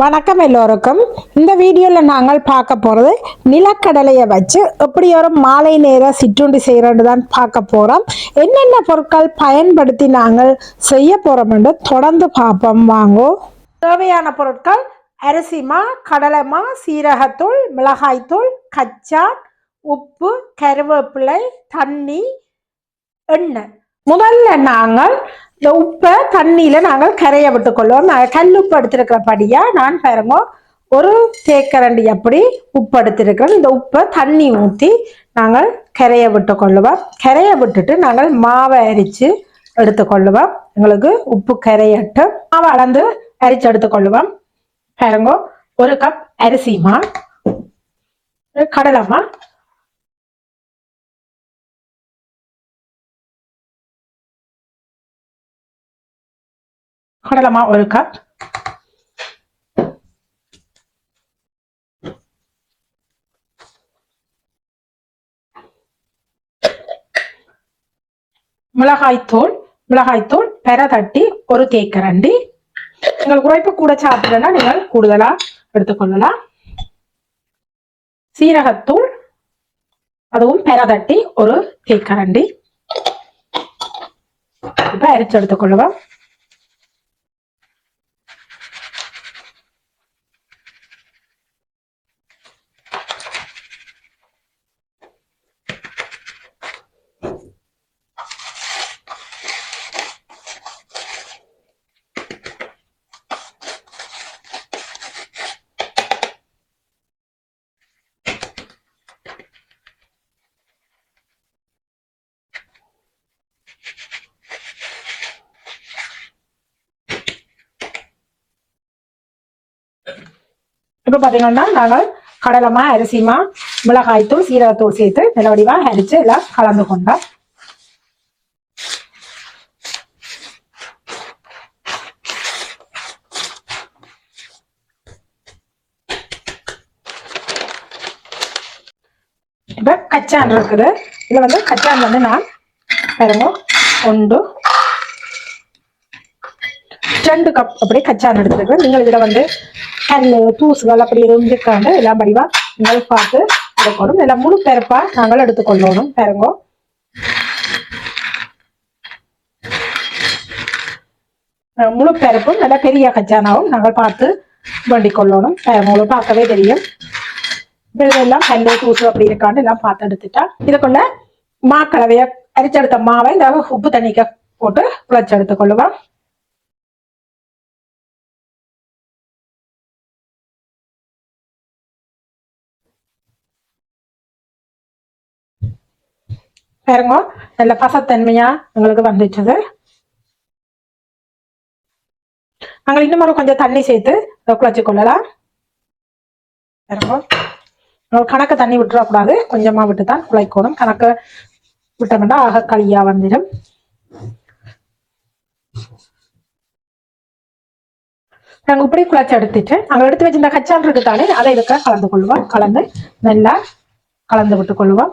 வணக்கம் எல்லோருக்கும். இந்த வீடியோவில் நாங்கள் பார்க்க போகிறது நிலக்கடலையை வச்சு எப்படி ஒரு மாலை நேர சிற்றுண்டி செய்கிறது தான் பார்க்க போகிறோம் என்னென்ன பொருட்கள் பயன்படுத்தி நாங்கள் செய்ய போகிறோம்னு தொடர்ந்து பார்ப்போம். வாங்கோ. தேவையான பொருட்கள் அரிசிமா கடலைமா சீரகத்தூள் மிளகாய்த்தூள் கச்சான் உப்பு கருவேப்பிலை தண்ணி எண்ணெய். முதல்ல நாங்கள் இந்த உப்பை தண்ணியில நாங்கள் கரைய விட்டுக்கொள்வோம். நான் கல் உப்பு எடுத்திருக்கிறபடியா நான் பாருங்க ஒரு தேக்கரண்டி அப்படி உப்பு எடுத்திருக்கிறோம். இந்த உப்பை தண்ணி ஊற்றி நாங்கள் கரைய விட்டுக்கொள்ளுவோம் கரைய விட்டுட்டு நாங்கள் மாவை அரிச்சு எடுத்துக்கொள்ளுவோம் எங்களுக்கு உப்பு கரையட்டு மாவை அளந்து அரிச்சு எடுத்துக்கொள்ளுவோம் பாருங்க ஒரு கப் அரிசிமா கடலைமா கடலமா ஒரு கப் மிளகாய்த்தூள் மிளகாய்த்தூள் பெற தட்டி ஒரு தேக்கரண்டி. நீங்கள் குறைப்பு கூட சாப்பிடுறேன்னா நீங்கள் கூடுதலா எடுத்துக்கொள்ளலாம். சீரகத்தூள் அதுவும் பெற தட்டி ஒரு தேக்கரண்டி. இப்ப அரிச்சு எடுத்துக்கொள்ளுவோம். இப்போ பார்த்தீங்கன்னா நாங்கள் கடலமா அரிசிமா மிளகாய்த்தூள் சீரகத்தூள் சேர்த்து நிலவடிவா அரிச்சு எல்லாம் கலந்து கொண்டோம். இப்போ கச்சான் இருக்குது. இதுல வந்து கச்சான் வந்து நான் பாருங்க ஒன்று ரெண்டு கப் அப்படி கச்சான் எடுத்துருக்கேன். நீங்கள் இதில் வந்து கல் தூசுகள் அப்படி எதுவும் இருக்காண்டு எல்லாம் படிவா நீங்கள் பார்த்து எடுக்கணும் எல்லாம் முழு பெருப்பா நாங்கள் எடுத்துக்கொள்ளணும் பாருங்க. முழு பெருப்பும் நல்ல பெரிய கச்சானாவும் நாங்கள் பார்த்து வேண்டிக் கொள்ளணும் உங்களுக்கு பார்க்கவே தெரியும். இதெல்லாம் கல்லு தூசு அப்படி இருக்காண்டு எல்லாம் பார்த்து எடுத்துட்டா இதுக்குள்ள மாக்கலவைய அரிச்செடுத்த மாவை இந்த உப்பு தண்ணிக்க போட்டு குழச்சி எடுத்துக்கொள்ளுவோம். பாருங்க நல்ல பசத்தன்மையா உங்களுக்கு வந்துட்டது. நாங்கள் இன்னும் கொஞ்சம் தண்ணி சேர்த்து குழச்சி கொள்ளலாம் பாருங்க கணக்கு தண்ணி விட்டுறக்கூடாது. கொஞ்சமா விட்டு தான் குழைக்கணும். கணக்கு விட்டோம்னா ஆக களியா வந்துடும். நாங்க இப்படி குழச்சி எடுத்துட்டு நாங்க எடுத்து வச்சிருந்த கச்சான் இருக்கு தானே அதை இதுக்க கலந்து கொள்வோம். கலந்து நல்லா கலந்து விட்டு கொள்வோம்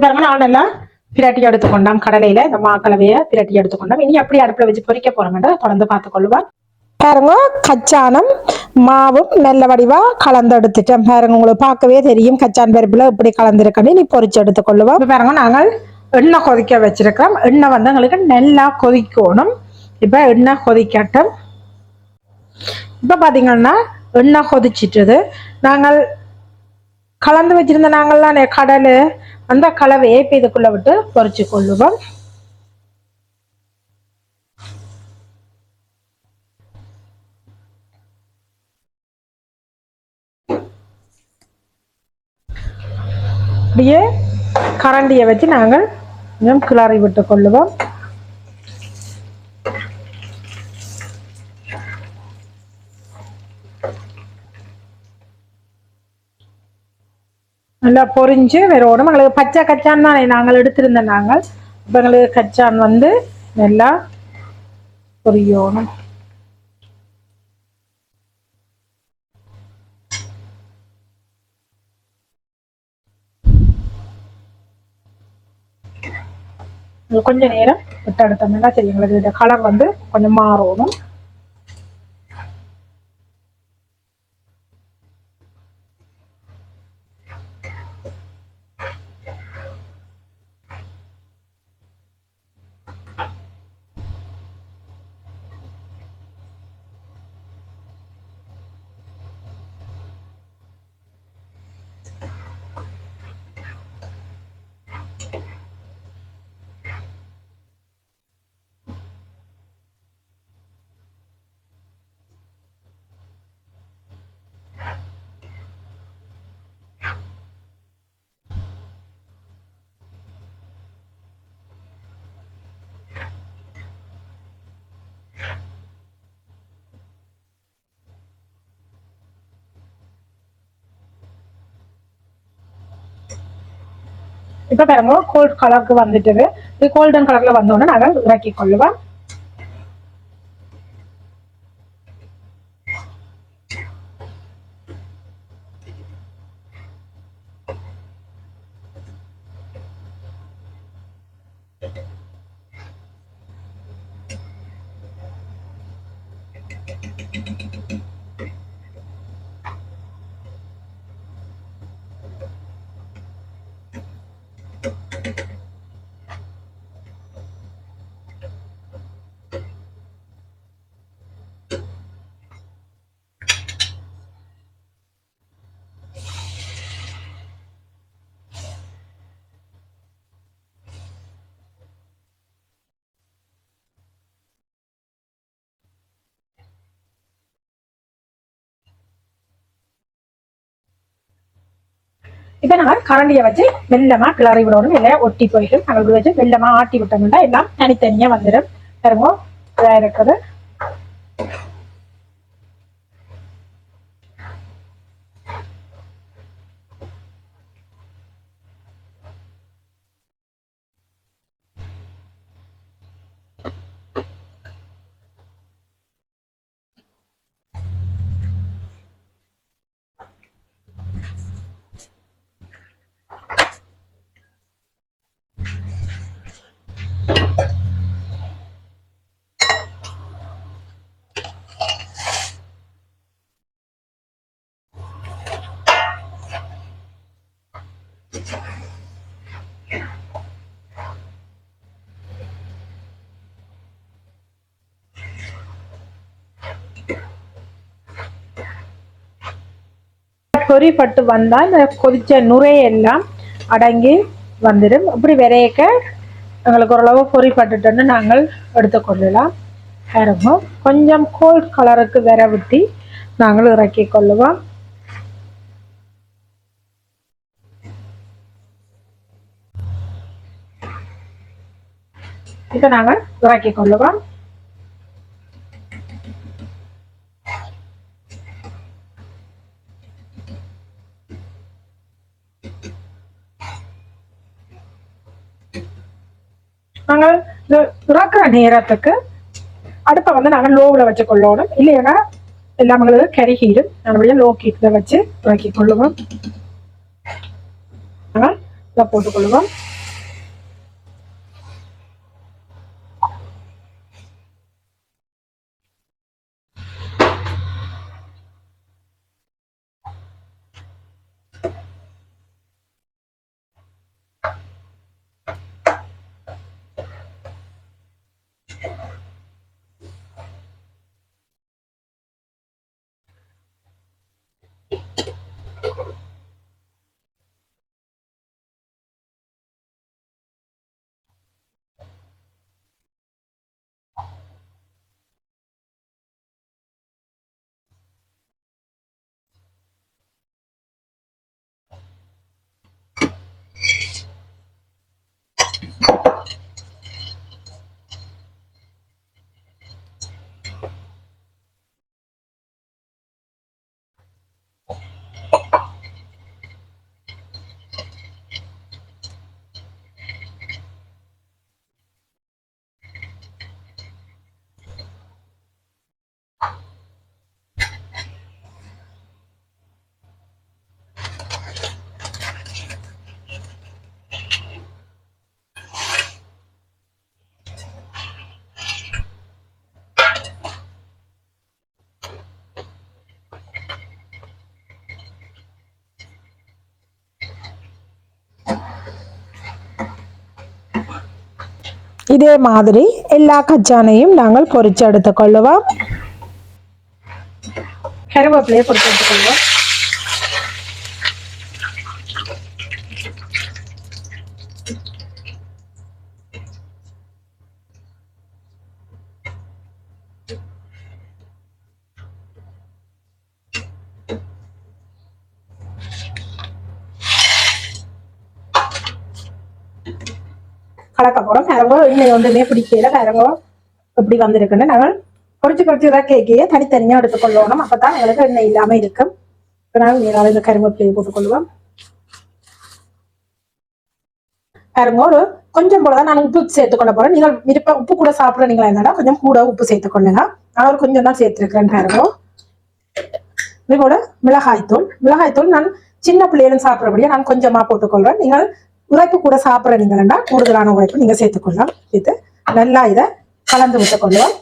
பாருங்க நான் நல்லா பிரட்டி எடுத்துக்கொண்டோம் கடலையில இந்த மாக்கலவைய பிரட்டி எடுத்துக்கொண்டோம் இனி அப்படி அடுப்புல வச்சு பொறிக்க போறோம்ன்ற தொடர்ந்து பார்த்துக்கொள்ளுவோம் பாருங்க கச்சானம் மாவும் நல்ல வடிவா கலந்து எடுத்துட்டேன். பாருங்க உங்களுக்கு பார்க்கவே தெரியும் கச்சான் பருப்புல இப்படி கலந்துருக்கணும் நீ பொறிச்சு எடுத்துக்கொள்ளுவோம் இப்ப பாருங்க நாங்கள் எண்ணெய் கொதிக்க வச்சிருக்கோம் எண்ணெய் வந்து எங்களுக்கு நல்லா கொதிக்கணும். இப்ப எண்ணெய் கொதிக்கட்டும். இப்ப பாத்தீங்கன்னா எண்ணெய் கொதிச்சிட்டது. நாங்கள் கலந்து வச்சிருந்த நாங்கள்லாம் கடல் அந்த கலவையை இப்போ இதுக்குள்ளே விட்டு பொறிச்சு கொள்ளுவோம். அப்படியே கரண்டியை வச்சு நாங்கள் கொஞ்சம் கிளறி விட்டு கொள்ளுவோம். நல்லா பொரிஞ்சு வெறும் எங்களுக்கு பச்சை கச்சான் தானே நாங்கள் எடுத்திருந்த நாங்கள். இப்போ எங்களுக்கு கச்சான் வந்து நல்லா பொரியணும் கொஞ்ச நேரம் விட்டு எடுத்தோம்னா சரி எங்களுக்கு இந்த கலர் வந்து கொஞ்சம் மாறணும். இப்ப பாருங்க கோல்ட் கலருக்கு வந்துட்டு இது கோல்டன் கலர்ல வந்தோடனே நாங்கள் இறக்கி கொள்ளுவோம் இப்ப நாங்க கரண்டியை வச்சு வெள்ளமா கிளறி விடணும். இல்லை ஒட்டி போயிடும். நாங்கள் வச்சு வெள்ளமா ஆட்டி விட்டோம்னா எல்லாம் தனித்தனியா வந்துடும் பாருங்க சொறிப்பட்டு வந்தால் இந்த கொதித்த நுரையெல்லாம் அடங்கி வந்துடும். இப்படி விரையக்க எங்களுக்கு ஓரளவு பொறிப்பட்டுட்டோன்னு நாங்கள் எடுத்துக்கொள்ளலாம் இறங்கும் கொஞ்சம் கோல்ட் கலருக்கு விர விட்டி நாங்கள் இறக்கி கொள்ளுவோம். இப்போ நாங்கள் இறக்கி கொள்ளுவோம். நாங்கள் இந்த இறக்குற நேரத்துக்கு அடுப்பை வந்து நாங்கள் லோவில் வச்சு கொள்ளணும். இல்லைன்னா எல்லாம் எங்களுக்கு கருகிடும். நல்லபடியாக லோ கீட்டில் வச்சு இறக்கி கொள்ளுவோம். நாங்கள் இதை போட்டுக்கொள்ளுவோம் இதே மாதிரி எல்லா கச்சானையும் நாங்கள் பொரிச்சு எடுத்துக்கொள்ளுவோம் கருவேப்பிலையை பொறிச்சு எடுத்துக்கொள்வோம் கலக்க போறோம். பாருங்க எண்ணெய் ஒன்றுமே பிடிக்கல. பாருங்க எப்படி வந்திருக்குன்னு நாங்கள் குறைச்சி குறைச்சி தான் கேக்கையை தனித்தனியாக எடுத்துக்கொள்ளணும் அப்போ தான் எங்களுக்கு எண்ணெய் இல்லாமல் இருக்கும். இப்ப நாங்கள் நேராக இந்த கருவேப்பிலையை போட்டுக்கொள்வோம். பாருங்க ஒரு கொஞ்சம் போல தான் நான் உப்பு சேர்த்துக்கொள்ள போகிறேன் நீங்கள் விருப்ப உப்பு கூட சாப்பிடுறீங்களா இருந்தாலும் கொஞ்சம் கூட உப்பு சேர்த்துக்கொள்ளுங்க. நான் ஒரு கொஞ்சம் தான் சேர்த்துருக்கிறேன் பாருங்க இது கூட மிளகாய்த்தூள். மிளகாய்த்தூள் நான் சின்ன பிள்ளைகளும் சாப்பிட்றபடியா நான் கொஞ்சமாக போட்டுக்கொள்கிறேன் நீங்கள் உரைப்பு கூட சாப்பிட்றீங்கன்னா கூடுதலான உரைப்பு நீங்க சேர்த்துக்கொள்ளலாம். இது நல்லா இதை கலந்து விட்டுக்கொள்ளுவோம்.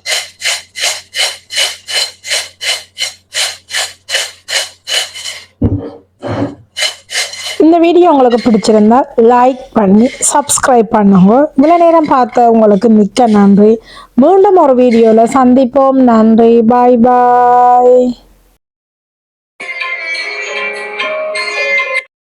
இந்த வீடியோ உங்களுக்கு பிடிச்சிருந்தா லைக் பண்ணி சப்ஸ்கிரைப் பண்ணுங்க. இவ்வளோ நேரம் பார்த்த உங்களுக்கு மிக்க நன்றி. மீண்டும் ஒரு வீடியோவில் சந்திப்போம். நன்றி. பாய் பாய்